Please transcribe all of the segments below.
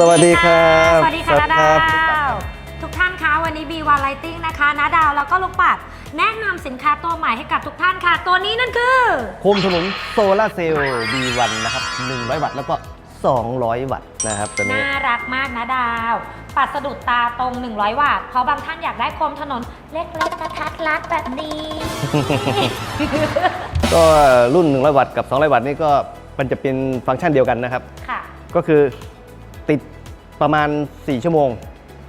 สวัสดีครับสวัสดีค่ะสวันาสดีดาครับวทุกท่านคะวันนี้ B1 Lighting นะคะนาดาวแล้วก็ลูกปัดแนะนำสินค้าตัวใหม่ให้กับทุกท่านค่ะ ตัวนี้นั่นคือโคมถนนโซลาร์เซลล์ B1 นะครับ 100 วัตต์แล้วก็ 200 วัตต์นะครับตัวนี้ น่ารักมากนะดาว ปัดสะดุดตาตรง 100 วัตต์เพราะบางท่านอยากได้โคมถนนเล็กๆกระทัดรัดแบบนี้ ก็รุ่น 100 วัตต์กับ 200 วัตต์นี่ก็มันจะเป็นฟังก์ชันเดียวกันนะครับ ค่ะ ก็คือ ติดประมาณ 4 ชั่วโมง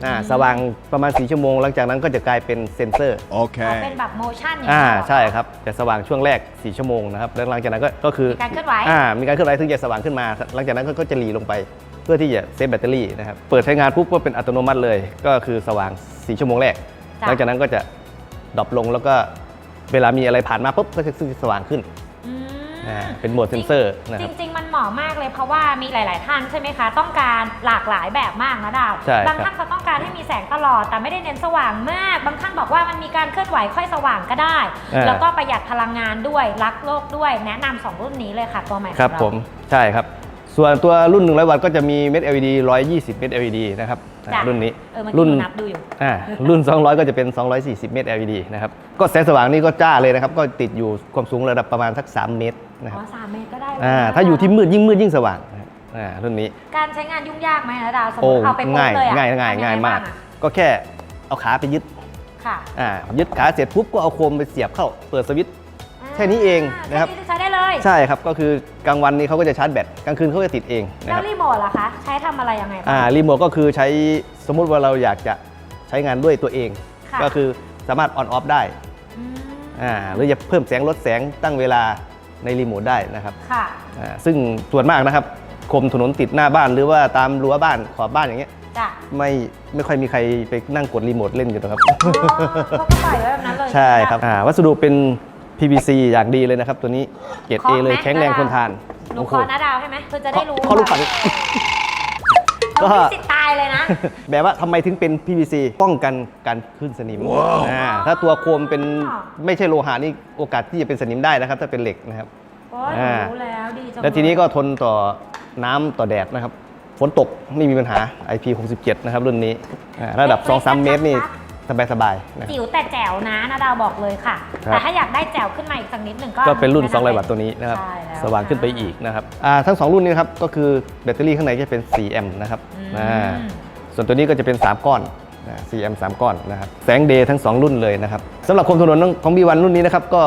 อ่าอืมสว่างประมาณ 4 ชั่วโมง หลังจากนั้นก็จะกลายเป็นเซ็นเซอร์เอาเป็น Okay. แบบโมชั่นอย่างอ่านี้เหรอ ใช่ครับจะสว่างช่วงแรก 4 ชั่วโมงนะครับแล้วหลังจากนั้นก็ก็คือมีการเคลื่อนไหว อ่ามีการเคลื่อนไหวถึงจะสว่างขึ้นมา หลังจากนั้นก็ก็จะหลีลงไป เพื่อที่จะเซฟแบตเตอรี่นะครับเปิดใช้งานปุ๊บก็เป็นอัตโนมัติเลย ก็คือสว่าง 4 ชั่วโมงแรก จ้ะ หลังจากนั้นก็จะดรอปลงแล้วก็เวลามีอะไรผ่านมาปุ๊บก็จะสว่างขึ้น อืมอ่าเป็นโหมดเซนเซอร์นะคจรับริง ๆ มันเหมาะมากเลยเพราะว่ามีหลาย ๆ ท่านใช่ไหมคะ ต้องการหลากหลายแบบมากนะดาวใช่ครับ บางท่านเขาต้องการให้มีแสงตลอด แต่ไม่ได้เน้นสว่างมาก บางท่านบอกว่ามันมีการเคลื่อนไหวค่อยสว่างก็ได้ แล้วก็ประหยัดพลังงานด้วยรักโลกด้วย แนะนำสองรุ่นนี้เลยค่ะ ตัวใหม่ของครับเราผมใช่ครับ ส่วนตัวรุ่น 100 วัตต์ก็จะมีเม็ด LED 120 เม็ด LED นะครับอ่าจ้ะ รุ่นนี้เออมันรุ่นนับดูอยู่ อ่ารุ่น 200 ก็จะเป็น 240 เมตร LED นะครับก็แสงสว่างนี่ก็จ้าเลยนะครับ ก็ติดอยู่ความสูงระดับประมาณสัก 3 เมตร นะคอ๋รัอบสามเมตรก็ได้เลยอ่านะถ้าอยู่ที่มืดยิ่งมืดยิ่งสว่างนะครับอ่ารุ่นนี้ การใช้งานยุ่งยากไหมนะดาวสมมโอ้ติเอาไปโพสง่ายเลยอะง่ายง่ายทำงไงง่ายมากบ้งอะก็แค่เอาขาไปยึดค่ะอ่ายึดขาเสร็จปุ๊บก็เอาโคมไปเสียบเข้าเปิดสวิตช์ แค่นี้เองนะครับแค่นี้ใช้ได้เลยใช่ครับก็คือกลางวันนี้เขาก็จะชาร์จแบตกลางคืนเขาจะติดเองนะแล้ควรับรีโมทล่ะคะใช้ทำอะไรยังไงบ้าง อ่ารีโมทก็คือใช้สมมุติว่าเราอยากจะใช้งานด้วยตัวเอง ค่ะ ก็คือสามารถออนออฟได้ม อ่าหรือจะเพิ่มแสงลดแสงตั้งเวลา ในรีโมทได้นะครับค่ะอ่าซึ่งส่วนมากนะครับโคมถนนติดหน้าบ้านหรือว่าตามรั้วบ้านขอบบ้านอย่างเงี้ยจ้ะไม่ไม่ค่อยมีใครไปนั่งกดรีโมทเล่นอยู่หรอกครับ อ๋อเขาก็ปล่อยไว้แบบนั้นเลยใช่ไหมะครับอ่าวัสดุเป็น PVC อย่างดีเลยนะครับ ตัวนี้เกรดเคาะ A เลยไหมแข็งแรงทนทานหนูขอหน้าดาวให้ไหมเพื่อจะได้รู้ข้อลูกปัดหนูก็มีสิทธิ์ตาย เลยนะ แบบว่าทำไมถึงเป็น PVC ป้องกันการขึ้นสนิมอ่าถ้าตัวโคมเป็นอ๋อ ไม่ใช่โลหะนี่โอกาสที่จะเป็นสนิมได้นะครับ ถ้าเป็นเหล็กนะครับ โอ้ยอ่า รู้แล้วดีจังแล้วทีนี้ก็ทนต่อน้ำต่อแดดนะครับ ฝนตกไม่มีปัญหา IP67 นะครับรุ่นนี้อ่าระดับ 2-3 เมตรนี่สบายๆนะครับ จิ๋วแต่แจ๋วนะนาดาวบอกเลยค่ะ ครับแต่ถ้าอยากได้แจ๋วขึ้นมาอีกสักนิดหนึ่งก็ก็เป็นรุ่นแะำ200วัตต์ตัวนี้นะครับ ใช่แล้ว สว่างขึ้นไปอีกนะครับอ่าทั้ง 2 รุ่นนี้นะครับก็คือแบตเตอรี่ข้างในจะเป็น 4 แอมป์นะครับอืมอ่าส่วนตัวนี้ก็จะเป็น 3 ก้อนนะ4แอมป์ 3 ก้อนนะครับแสงเดย์ทั้ง 2 รุ่นเลยนะครับสำหรับโคมถนนของ B1 รุ่นนี้นะครับก็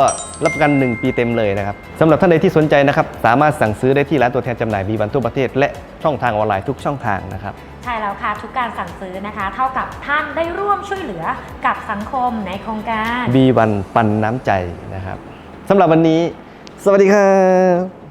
รับประกัน 1 ปีเต็มเลยนะครับสำหรับท่านใดที่สนใจนะครับสามารถสั่งซื้อได้ที่ร้านตัวแทนจำหน่าย B1 ทั่วประเทศ และช่องทางออนไลน์ทุกช่องทางนะครับใช่แล้วค่ะ ทุกการสั่งซื้อนะคะ เท่ากับท่านได้ร่วมช่วยเหลือกับสังคมในโครงการ B1 ปันน้ำใจนะครับสำหรับวันนี้ สวัสดีครับ